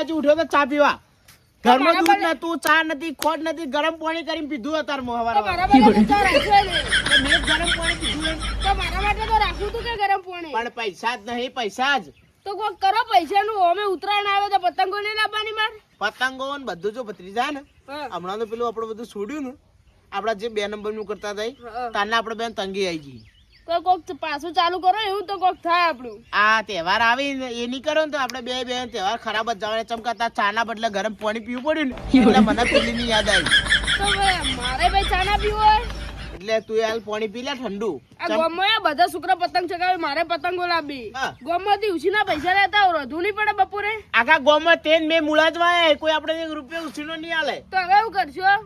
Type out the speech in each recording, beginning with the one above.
વાગે ઉઠ્યો તો ચા પીવા. ઘરમાં દૂધ નતું ચા નથી ખોટ નથી ગરમ પાણી કરીને પીધું ને. મેં ગરમ પાણી પીધું તો મારા માટે તો રાખવું તું કે ગરમ પાણી? પણ પૈસા જ નહીં પૈસા જ. તો કોક કરો પૈસાનું અમે ઉત્તરાયણ આવે તો પતંગો નહીં લાવવાની માર. પતંગો ને બધું જો ભત્રીજા ને હમણાં તો પેલું આપણું બધું છોડ્યું ને આપડા જે બે નંબરનું કરતા થાય. તાને આપડે બેન તંગી આવી ગઈ. તો કોક પાછું ચાલુ કરો એવું તો કોક થાય આપણું. આ તહેવાર આવી ને એ નહીં કરો ને તો આપણે બે બે તહેવાર ખરાબ જ જવાના ચમકાતા ચાના બદલે ગરમ પાણી પીવું પડ્યું ને એટલે મને પેલી યાદ આવી. તો મારે ભાઈ ચાના પીવો એટલે તું હાલ પાણી પી લે ઠંડુ. આ ગામમાં બધા છોકરા પતંગ ચગાવે મારે પતંગો લાવી હા. ગામમાંથી ઉછીના પૈસા લેતા હોય નહીં પડે બપોરે. આખા ગામમાં તેન મેં મૂળા જ વાય કોઈ આપણે એક રૂપિયો ઉછીનો નહીં આલે. તો હવે એવું કરશો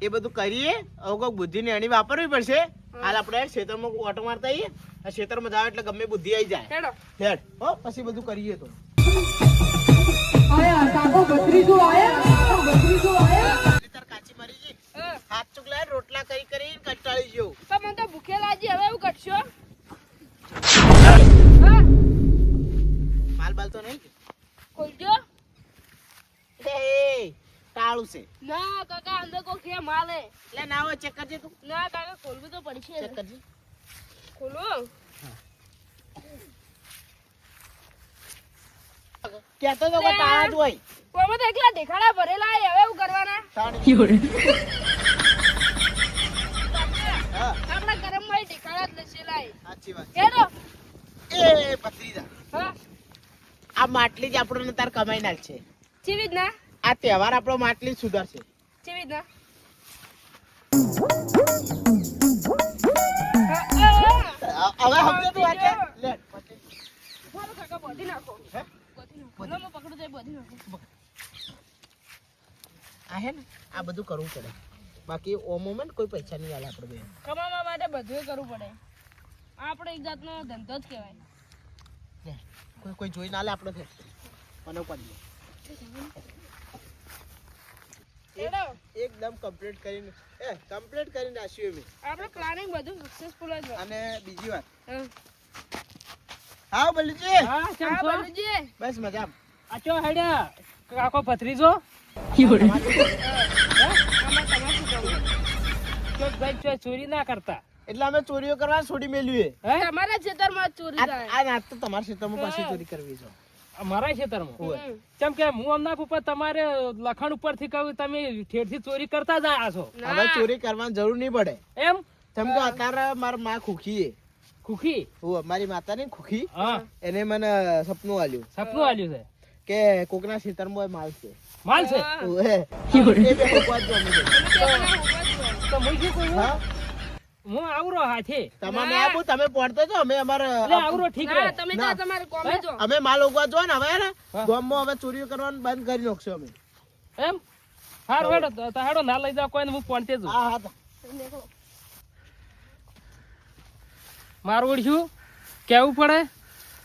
એ બધું કરીએ હવે કોઈ બુદ્ધિ ને એની વાપરવી પડશે. હાલ આપણે ખેતરમાં ઓટો મારતા આવીએ. આ ખેતરમાં જાવ એટલે ગમે બુદ્ધિ આવી જાય. હેડો. હેડ. હો પછી બધું કરીએ તો. આયા કાકો બત્રીજો આયા? બત્રીજો આયા? તાર કાચી મરી ગઈ. હાથ ચુકલા રોટલા કરી કરી કંટાળી ગયો. તો મને તો ભૂખે લાગી હવે હું કરશો હા માલ બાલ તો નહીં ખોલજો એ ટાળું છે. ના કાકા અંદર કોક કે માલે એટલે ના હોય ચેક કરજે તું. ના કાકા ખોલવું તો પડશે. ચેક કરજે. ખોલો. કેતો તો કે ટાળા જ હોય. કોમાં તો એકલા દેખાડા ભરેલા છે, હવે હું કરવાના? તાણી. હા. આપણા ગરમમાં દેખાડા જ લસેલા છે. સાચી વાત હેડો એ ભત્રીજા. હા. આ માટલી જ આપણને તાર કમાઈ નાખશે ચીવી જ ના આ તહેવાર આપણો માટલી સુધારશે. કેવી જ ના હા, હા, હા. હવે સમજો તું આ લે. બોધી નાખો. હે? ના. આ હે ને આ બધું કરવું પડે. બાકી ઓમોમાં કોઈ પૈસા નહીં આલે આપણે બે કમાવા માટે બધું કરવું પડે. આપણે એક જાતનો ધંધો જ કહેવાય. કોઈ કોઈ જોઈ ના લે આપણે ફેર. મને પડી એકદમ કમ્પ્લીટ કરીને એ કમ્પ્લીટ કરીને નાખ્યું મેં આપણે પ્લાનિંગ બધું સક્સેસફુલ જ અને બીજી વાત. હા. હા બલજી? હા, બલુજી. બસ મજા આચો હેડ્યા કાકો ચોય ચોરી ના કરતા. એટલે અમે ચોરીઓ કરવા છોડી મેલ્યું હે? તમારા ખેતરમાં માં ચોરી આ નાત તો તમારા ક્ષેત્રમાં પાછી ચોરી કરવી છે. અમારા ખેતરમાં. કેમ કે હું અમના ઉપર તમારે લખણ ઉપરથી કહું તમે ઠેરથી ચોરી કરતા જ આયા છો. હવે ચોરી કરવાની જરૂર નહીં પડે. એમ? કેમ કે અત્યારે મારા માં ખુખી ખુખી? હું મારી માતા ને ખુખી એને મને સપનું આલ્યું. સપનું આલ્યું છે? કે કોકના ખેતરમાં માલ છે. માલ છે? હા. તો શું કહું? હા? આવરો હાથે. તમારે આવું તમે પડતો છો અમે અમારે આવરો ઠીક રહે તમે. તો તમારે કોમે જો અમે માલ ઉગવા જો ને હવે ને? હા. હવે ચોરીઓ કરવાનું બંધ કરી નાખશું અમે. એમ? હારું હેડો હેડો ના લઈ જાવ કોઈને હું પોણતે જ હા હા. તો. મારું ઓળખ્યું? કેવું પડે?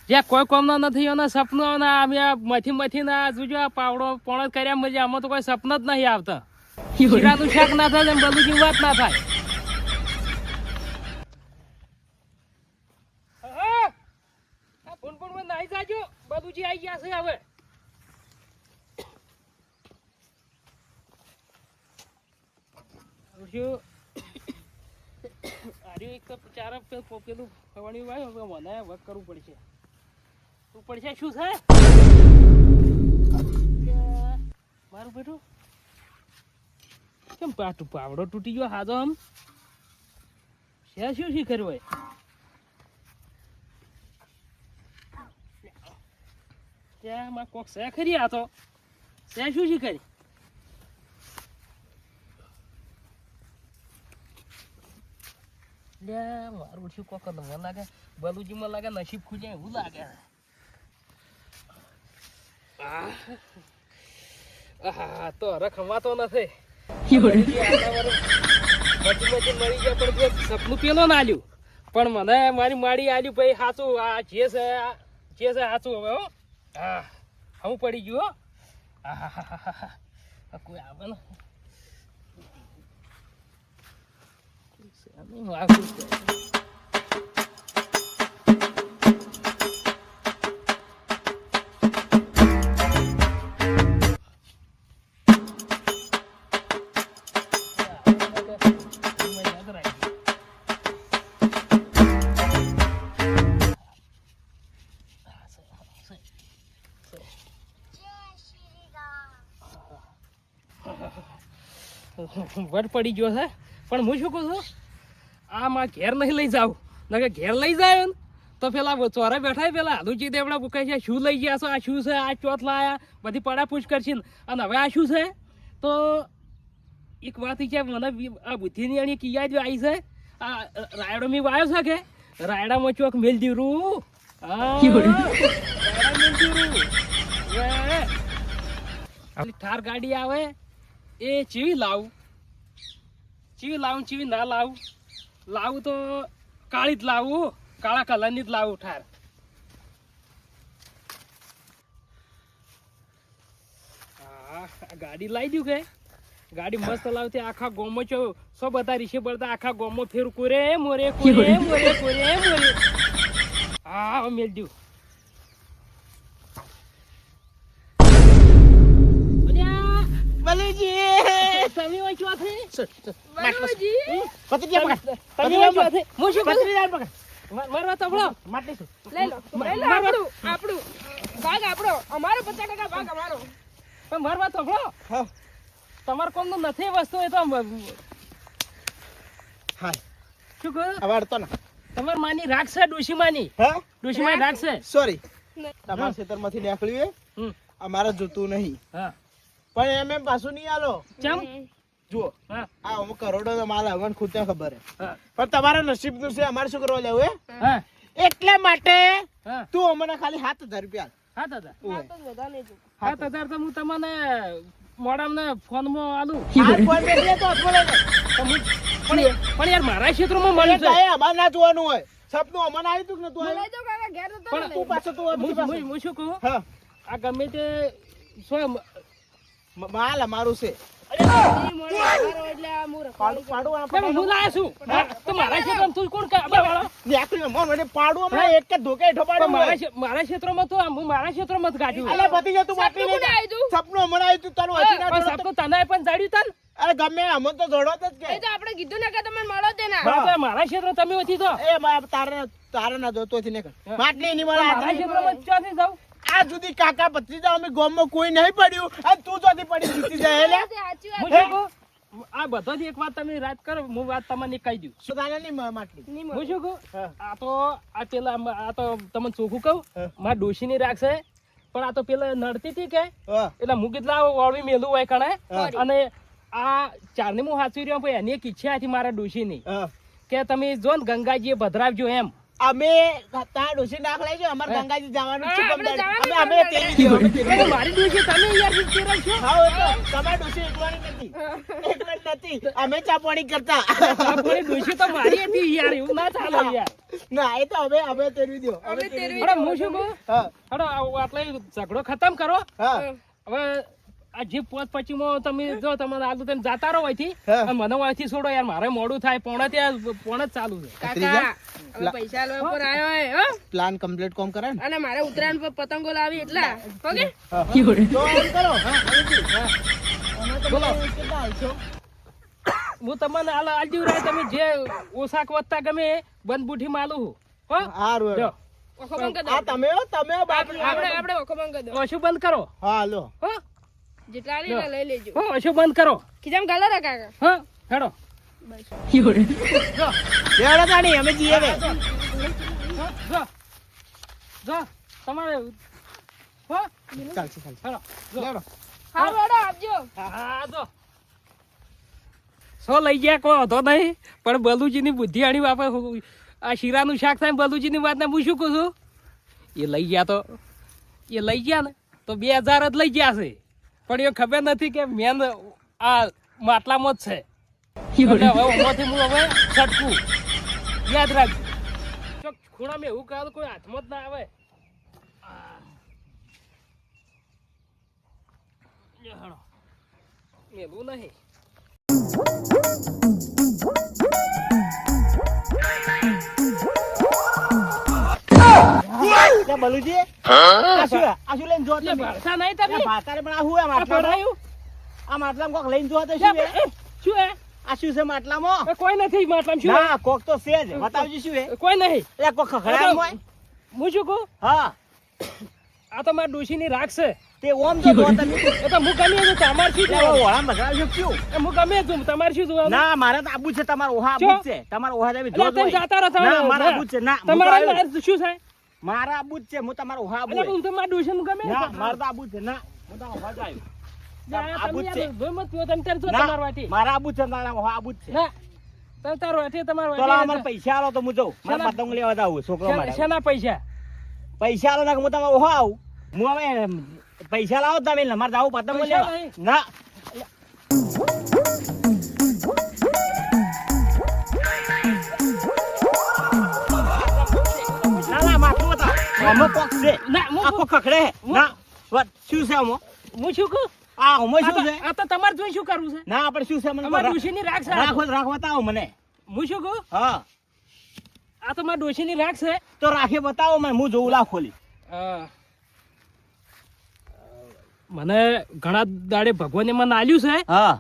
જ્યાં કોઈ કોમના નથી એના સપનો ને અમે મથી મથી ના જોજો આ પાવડો પોણો કર્યા મજા આમાં તો કોઈ સપના જ નહીં આવતા. હીરાનું શાક ના થાય ને બધું વાત ના થાય હા, આ ફૂનફૂનમાં નાહી જાજો આઈ ગયા છે હવે. તો પડશે. શું છે? મારું બેટું? કેમ પાટું પાવડો તૂટી ગયો હાજો આમ? છે શું શી કર્યું હોય માં કોક છે ખરી આ તો. છે શું શી કરી મારું શું કોક મને લાગે નસીબ ખુજે એવું લાગે. આહ. તો હવે ખવાતો નથી મરી ગયા પણ સપનું પેલો ના આલ્યું. પણ મને મારી માડી આલ્યું ભાઈ સાચું, આ જે છે જે છે, સાચું હવે, હો. હા હું પડી ગયું હો. કોઈ આવે ને. આનું? વટ પડી ગયો છે. પણ હું શું કહું છું? આ માં ઘેર નહીં લઈ જાવ નકે ઘેર લઈ જાય ને તો પેલા ચોરે બેઠા પેલા હાલુજી દેવડા પૂછે છે શું લઈ ગયા છો? આ શું છે? આ ચોથ લાયા? બધી પડાપૂછ કરશે અને હવે આ શું છે? તો એક વાત છે મને આ બુદ્ધિની અણી કિયા જ આવી છે. આ રાયડો મી વાયો છે કે રાયડામાં ચોક મેલ દીરું થાર ગાડી આવે. એ ચીવી લાવું. ચીવી લાવું ચીવી ના લાવું. લાવું તો કાળી જ લાવું કાળા કલરની જ લાવું ઠાર. ગાડી લાવી દઉં કે? ગાડી મસ્ત લાવતી આખા ગોમો છો સો બધા રીશે બળતા આખા ગોમો ફેર કોરે મોરે કોરે મોરે કોરે મોરે. હા મેલ દઉં તમે હોય ચોથી બલુજી પતરી પકડ તમે હોય ચોથી હું શું કરું પતરી પકડ. મારવા તબડો માટલી શું લઈ લો લઈ લો આપણું આપણું. ભાગ આપણો. અમારો પચાસ ટકા ભાગ અમારો. પણ મારવા તબડો હા. તમારે કોમનું નથી વસ્તુ એ તો આમ, હા શું કહું? હવે ના. તમાર માની રાખશે ડોશી માની? હા? ડોશી માની રાખશે સોરી. તમારા ખેતરમાંથી નીકળ્યું એ? અમારે જોતું નહીં. હા. પણ એમ એમ પાછું નહીં આલો. ચમ? જુઓ. હા. આ અમુક કરોડો નો માલ આવવાનું ખુદ ખબર હે. પણ તમારા નસીબનું છે અમારે શું કરવા લેવું હે? એટલે માટે તું અમને ખાલી સાત હજાર રૂપિયા હા તો. હા હું તમને મોડામને ફોનમાં ફોન હું- પણ પણ યાર મારા ક્ષેત્રમાં મળ્યું છે. અમારે ના જોવાનું હોય. સપનું અમને આવ્યું તું જતો પણ તું પાછો તું હું- પછી પાછો. હું હું શું કહું? આ ગમે તે શું માલ અમારું છે. ના ગમે અમને તો જોડો જ કે. એ તો આપણે કીધું ને કે તમે મળો ના મારા ક્ષેત્ર તમે ઓછી તો? તારે તારે ના જોતો હોય નીકળ. માટલી ની મારા જાઉં? આ જુદી કાકા ભત્રીજા અમે ગોમમાં કોઈ નહીં પડ્યું. અને તું જોથી પડી જીતી જાય એટલે? આ બધો જ એક વાત તમે રાત કરો હું વાત તમને કહી દઉં. શું તારે નહીં માટલી. હું શું કહું. આ તો આ પેલા આ તો તમને ચોખ્ખું કહું. મારા ડોશીની રાખશે પણ આ તો પેલા નડતી હતી કે? એટલે હું કેટલા વળવી મેલું હોય કણે? અને આ ચારની હું હાચવી રહ્યો એની એક ઈચ્છા હતી મારા ડોશીની. ની કે તમે જો ને ગંગાજીએ ભદ્રાવજો એમ. અમે તાર ડોસી નાખ લઈ છે અમારે હા. ગંગાજી જવાનું છે અમે અમે તેડી મારી ડોસી તમે યાર તેરાવશો. હા, એ તો તમારી ડોસી એકવાની નથી. એકલા નથી. અમે ચાપવાણી કરતા. ચાપોણી ડોસી તો મારી હતી યાર એવું ના ચાલે યાર. ના એ તો હવે હવે તેડવી દો. અમે હવે તેડવી તેડવી અરે હું શું કહું? હા. હડો આટલે ઝઘડો ખતમ કરો. હા. હવે આ જે પોત પછી તમે જો તમારે આલુ તમે જાતા રહો અહીંથી. અને મને અહીંથી છોડો યાર મારે મોડું થાય પોણે ત્યાં પોણે જ ચાલુ છે. કાકા પૈસા લો પર આવ્યો હે. પ્લાન કમ્પ્લીટ કોમ કરે અને મારે ઉતરાણ પર પતંગો લાવી એટલા ઓકે? તો કરો. બોલો. હું તમને હાલ આલજી રહે તમે જે ઓસાક વધતા ગમે બંધ બુઠી માલું હો? હારું જો. ઓખો બંધ કરો આ તમે તમે બાપ આપણે આપણે ઓખો બંધ કરો ઓછું બંધ કરો. હા હાલો. હો? જેટલા આલી લઈ લેજો. હો ઓછું બંધ કરો. ખીજામ ગાલો રા કાકા હો હેડો. જો લેવડો તાણી, અમે જઈએ હવે. જો જો તમારે હો? ચાલશે ચાલશે. હેડો જો. હા બેડો આપજો. હા જો. સો લઈ ગયા કોઈ હતો નહીં. પણ બલુજીની બુદ્ધિ આણી બાપે આ શીરાનું શાક થાય ને બલુજીની વાત ને હું શું કહું છું? એ લઈ ગયા તો એ લઈ ગયા ને તો બે હજાર જ લઈ ગયા છે. પણ એ ખબર નથી કે મેન આ માટલામાં જ છે. હવે ઓમાંથી હું હવે છટકું. યાદ રાખ ચોક ખૂણામાં એવું કહ્યું કોઈ હાથમાં જ ના આવે. મેલું નહીં. Thank મેલું નહીં બલુજી આ શું આ શું લઈને જો તમે? ભરસા નહીં તમે? ભાતારે પણ આ હું આ માટલામાં? આ માટલામાં કોક લઈને જો તો શું શું હે આ શું છે માટલામાં? કોઈ નથી માટલામાં શું ના કોક તો છે જ. બતાવજો શું હે કોઈ નહીં. એ કોક ખખડાયું હોય હું શું કહું? હા. આ તો મારા ડોશીની રાખ છે. તે ઓમ તો જો તમે? એ તો હું ગમે છું તમારે શું જોવાનું? ઓળામાં બગાડ્યો ક્યું? એ હું ગમે છું તમારે શું જોવા ના મારે તો આબુ છે તમાર ઓહા આબુ છે. તમાર ઓહા જેવી જો તમે જાતા રહો ના મારા. આબુ છે. ના તમારે શું થાય મારા આબુ જ છે હું તમારો હા આબુ હે. હું તો મારા ડોશીનું ગમે ના મારે તો આબુ છે ના. હું તો હા જાય આબુ છે. તમે તાર તમારા વાટી. મારા આબુ છે મારા ઓહા આબુ છે. ના, તમે તાર વાટી, તમારા અમારે પૈસા આલો તો હું જાઉં. મારે પતંગ લેવા જાવું છોકરો મારે શેના પૈસા? પૈસા આલો ને હું તમારે ઓહા આવું. હું હવે પૈસા લાવો તમે મારે જાવ પતંગ લેવા. ના. આમાં કોક છે ના આ કોક ખખડે ના વાત શું છે આમાં હું શું કહું આ આમાં શું છે આ તો તમારે જોઈ શું કરવું છે ના આપણે શું છે મને તમારા ડોશીની રાખ છે આ રાખો બતાવો મને હું શું કહું હા આ તો મારા ડોશીની રાખ છે તો રાખે બતાવો મને હું જોઉં લાવ ખોલી મને ઘણા દાડે ભગવાને મને આલ્યું છે? હા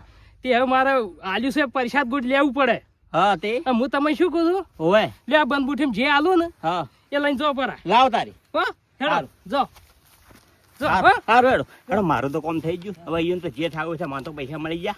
તે હવે મારે આલ્યું છે પરસાદ ગુટ લેવું પડે. હા તે. હું તમે શું કહું છું? ઓવે. લે આ બંધ જે આલું ને હા એ લઈને જો પરા. લાવ તારી. હો હેડો. જો. જો હો. હારું હેડો. હેડો મારું તો કોમ થઈ ગયું. હવે અહીંયા તો જે થાવું છે મારે તો પૈસા મળી ગયા.